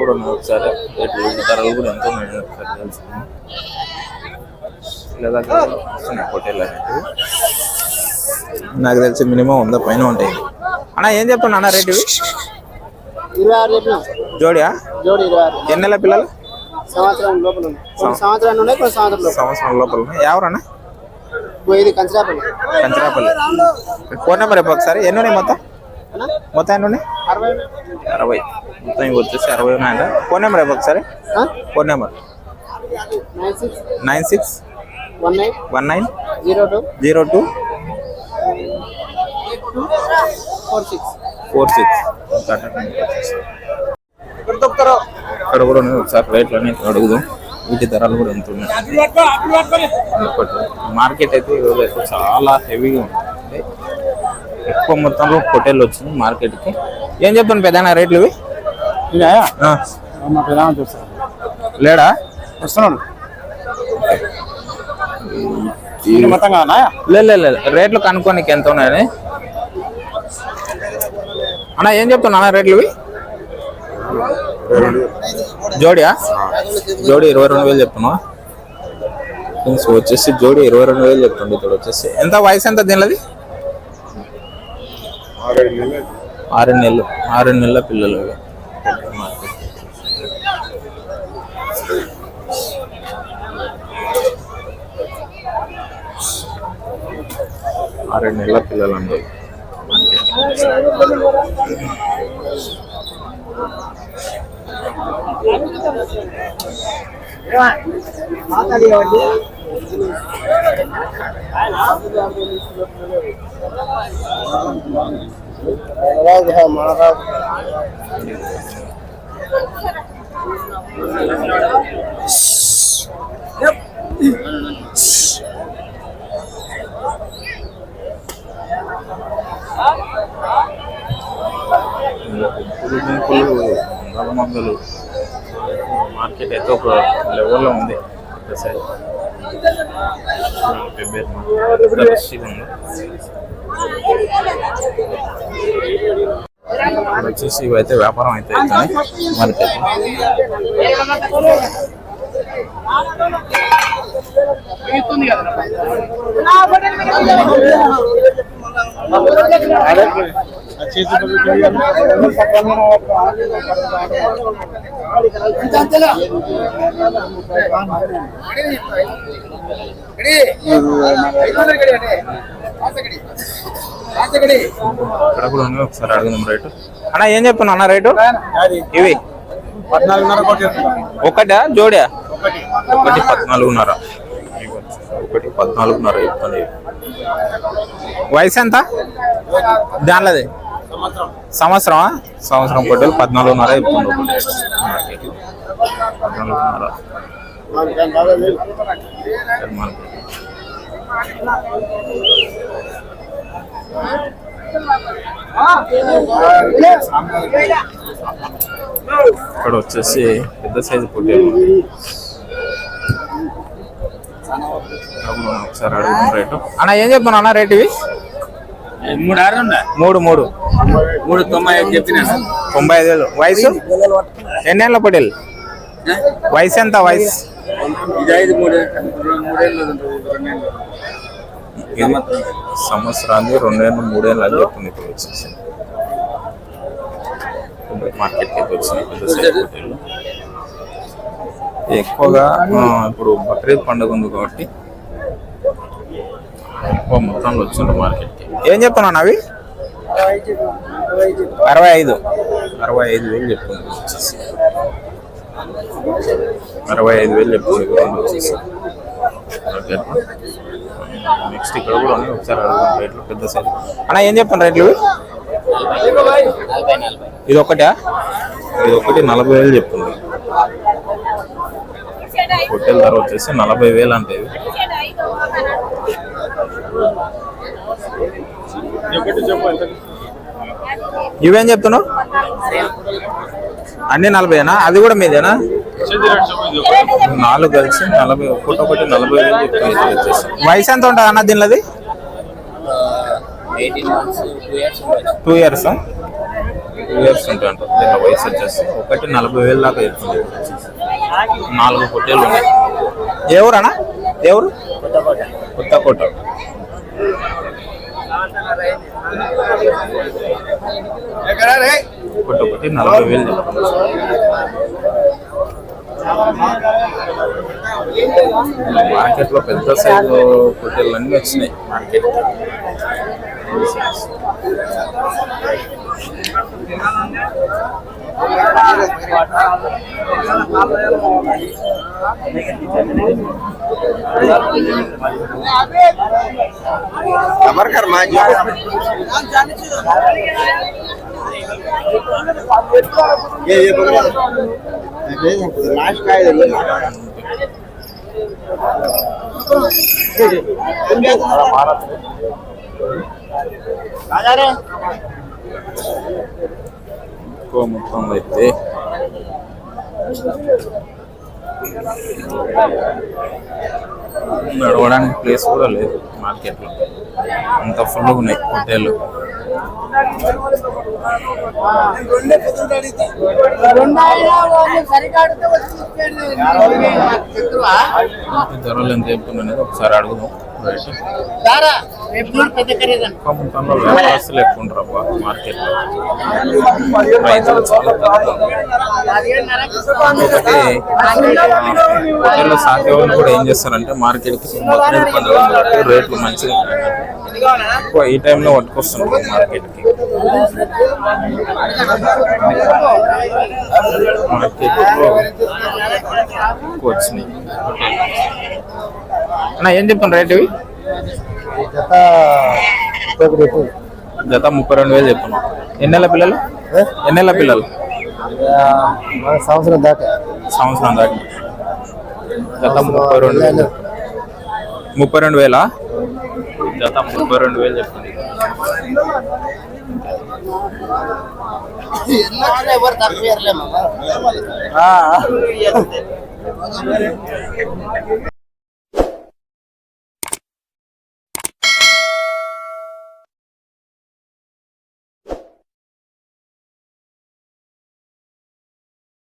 కూడా ఉన్నాయి ఒకసారి. ధరలు కూడా ఎంత ఉన్నాయి ఒకసారి తెలుసుకుందాం. లేదా వస్తున్నాయి హోటల్ అనేటివి నాకు తెలిసి మినిమం వంద పైన ఉంటాయి. అన్న ఏం చెప్తున్నా అన్న రేటు? జోడియా? ఎన్ని నెలల పిల్లలు? సంవత్సరం లోపల సంవత్సరం లోపల. ఎవరన్నా కంచరాపల్లి. కంచరాపల్లి. ఫోన్ నెంబర్ ఒకసారి. ఎన్ని ఉన్నాయి మొత్తం? మొత్తం ఎన్ని ఉన్నాయి? అరవై. అరవై. మొత్తం ఇవి వచ్చేసి అరవై ఉన్నాయంట. ఫోన్ నెంబర్ చెప్పు ఒకసారి. Phone number nine six one nine zero two zero two four six four six ఇక్కడ కూడా ఉన్నాయి ఒకసారి. రేట్లు అనేవి అడుగుదాం. వీటి ధరలు కూడా ఎంత ఉన్నాయి? మార్కెట్ అయితే ఈరోజు చాలా హెవీగా ఉంది. ఎక్కువ మొత్తంలో హోటల్ వచ్చింది మార్కెట్కి. ఏం చెప్తాను పెద్ద రేట్లు ఇవి? లేడా? వస్తున్నాడు. రేట్లు కనుక్కోనికి ఎంత ఉన్నాయని. అన్న ఏం చెప్తున్నా అన్న రేట్లు జోడియా? జోడి ఇరవై రెండు వేలు చెప్తున్నా సో వచ్చేసి జోడి ఇరవై రెండు వేలు చెప్తుండే ఇక్కడ వచ్చేసి. ఎంత వయసు ఎంత దీనిది ఆరు నెలలు. ఆరు నెలల పిల్లలు ఇవి. ఆరు నెలల పిల్లలు అండి గుంపులు గుంపులు వందల మందులు మార్కెట్ అయితే ఒక లెవెల్లో ఉంది ఒకసారి ఉంది వచ్చేసి ఇవైతే వ్యాపారం అయితే మార్కెట్ ఇక్కడ కూడా ఉంది ఒకసారి అడుగుదాం రేటు. అన్న ఏం చెప్తున్నా అన్న రేటు? ఇవి. ఒకటా? జోడా ఒకటి. పద్నాలుగున్నర. ఒకటి పద్నాలుగున్నర చెప్తాను. వయసు ఎంత? దానిలోది. సంవత్సరమా? సంవత్సరం పొట్టేలు పద్నాలుగున్నర చెప్తుంది ఒకటి పద్నాలుగున్నర మార్కెట్. ఇక్కడ వచ్చేసి పెద్ద సైజు పొట్టేలు ఒకసారి అడుగుదాం రేటు. అన్న ఏం చెప్తున్నా అన్న రేటు ఇవి? మూడు ఆరు మూడు మూడు. మూడు తొంభై ఐదు చెప్పిన. తొంభై ఐదు వేలు. వయసు? ఎన్నేళ్ళ పొట్టేలు వయసు ఎంత? వయసు? ఇది ఐదు మూడు మూడేళ్ళు రెండేళ్ళు ఇది సంవత్సరానికి రెండేళ్ళు మూడేళ్ళు అని చెప్తుంది ఇప్పుడు వచ్చేసి. మార్కెట్కి అయితే వచ్చినాయి పెద్ద సైజు పొట్టేలు. ఎక్కువగా ఇప్పుడు బక్రీద్ పండుగ ఉంది కాబట్టి ఎక్కువ మొత్తంలో వచ్చిండ్రు మార్కెట్కి ఏం చెప్తున్నాను అవి అరవై ఐదు. అరవై ఐదు వేలు చెప్తుంది వచ్చేసి. అరవై ఐదు వేలు చెప్తుంది వచ్చేసి. ఓకే నెక్స్ట్ ఇక్కడ కూడా ఉన్నాయి ఒకసారి అడుగుదాం రేట్లు. పెద్ద సైజు అన్న ఏం చెప్తాను రేట్లు? ఇది ఒకటా ఇది ఒకటి నలభై వేలు చెప్తుంది. హోటల్ ధర వచ్చేసి నలభై వేలు అంటే ఇవేం చెప్తున్నావు? అన్ని నలభైనా అది కూడా మీదేనా? నాలుగు కలిసి నలభై ఒకటి ఒకటి నలభై వేలు వయసు ఎంత ఉంటుంది అన్న months two years two years two years ఉంటాయంట దీని వయసు వచ్చేసి ఒకటి నలభై వేలు దాకా చెప్తుంది నాలుగు పొట్టేలు ఉన్నాయి. ఎవరు కొత్త కోట కొట్ట ఒకటి నలభై వేలు మార్కెట్ లో పెద్ద సైజు పొట్టేలు అన్ని వచ్చినాయి మార్కెట్ खबर कर माझी ये ये लास्ट काय रे ఎక్కువ మొత్తం అయితే నడవడానికి ప్లేస్ కూడా లేదు మార్కెట్లో అంత ఫుల్గా ఉన్నాయి హోటళ్ళు ధరలు ఎంత చెప్తున్నా అనేది ఒకసారి అడుగుదాం. ఎక్కువ వ్యాపారస్తులు ఎక్కువ ఉంటారు మార్కెట్లో రైతులు చాలా తక్కువ హోటల్లో కూడా ఏం చేస్తారంటే మార్కెట్కి బక్రీద్ పండుగ కాబట్టి రేట్లు మంచిగా ఎక్కువ ఈ టైంలో పట్టుకొస్తుంటారు మార్కెట్కి మార్కెట్లో ఎక్కువ వచ్చినాయి. అన్న ఏం చెప్తాను రేట్ ఇవి? జత ముప్పై రెండు వేలు చెప్తున్నాం. ఎన్నెళ్ళ పిల్లలు? ఎన్నెళ్ళ పిల్లలు? సంవత్సరం దాకా. సంవత్సరం దాకా. జత ముప్పై రెండు వేలు. ముప్పై రెండు వేలా? జత ముప్పై రెండు వేలు చెప్తుంది. ఎవరు